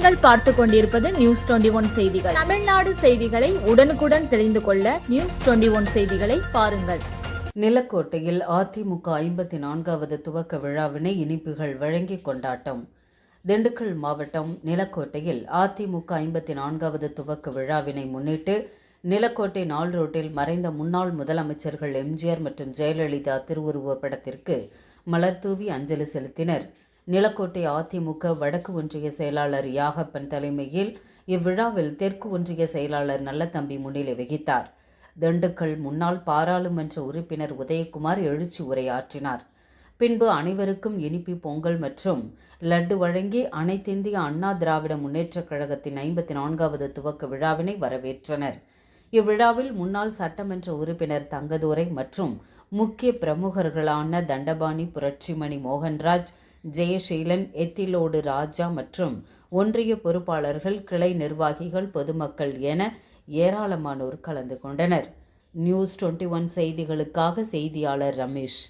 பார்த்து கொண்டிருப்பது news twenty one செய்திகள். தமிழ்நாடு செய்திகளை உடனுக்குடன் தெரிந்து கொள்ள நியூஸ் டுவெண்டி ஒன் செய்திகளை பாருங்கள். நிலக்கோட்டையில் அதிமுக ஐம்பத்தி நான்காவது துவக்க விழாவினை இனிப்புகள் வழங்கி கொண்டாட்டம். திண்டுக்கல் மாவட்டம் நிலக்கோட்டையில் அதிமுக ஐம்பத்தி நான்காவது துவக்க விழாவினை முன்னிட்டு நிலக்கோட்டை நாள் ரோட்டில் மறைந்த முன்னாள் முதலமைச்சர்கள் எம்ஜிஆர் மற்றும் ஜெயலலிதா திருவுருவ படத்திற்கு மலர்தூவி அஞ்சலி செலுத்தினர். நிலக்கோட்டை அதிமுக வடக்கு ஒன்றிய செயலாளர் யாகப்பன் தலைமையில் இவ்விழாவில் தெற்கு ஒன்றிய செயலாளர் நல்லதம்பி முன்னிலை வகித்தார். திண்டுக்கல் முன்னாள் பாராளுமன்ற உறுப்பினர் உதயகுமார் எழுச்சி உரையாற்றினார். பின்பு அனைவருக்கும் இனிப்பி பொங்கல் மற்றும் லட்டு வழங்கி அனைத்திந்திய அண்ணா திராவிட முன்னேற்றக் கழகத்தின் ஐம்பத்தி நான்காவது துவக்க விழாவினை வரவேற்றனர். இவ்விழாவில் முன்னாள் சட்டமன்ற உறுப்பினர் தங்கதுரை மற்றும் முக்கிய பிரமுகர்களான தண்டபாணி புரட்சிமணி மோகன்ராஜ் ஜெயசீலன் எத்திலோடு ராஜா மற்றும் ஒன்றிய பொறுப்பாளர்கள் கிளை நிர்வாகிகள் பொதுமக்கள் என ஏராளமானோர் கலந்து கொண்டனர். நியூஸ் டுவெண்ட்டி ஒன் செய்திகளுக்காக செய்தியாளர் ரமேஷ்.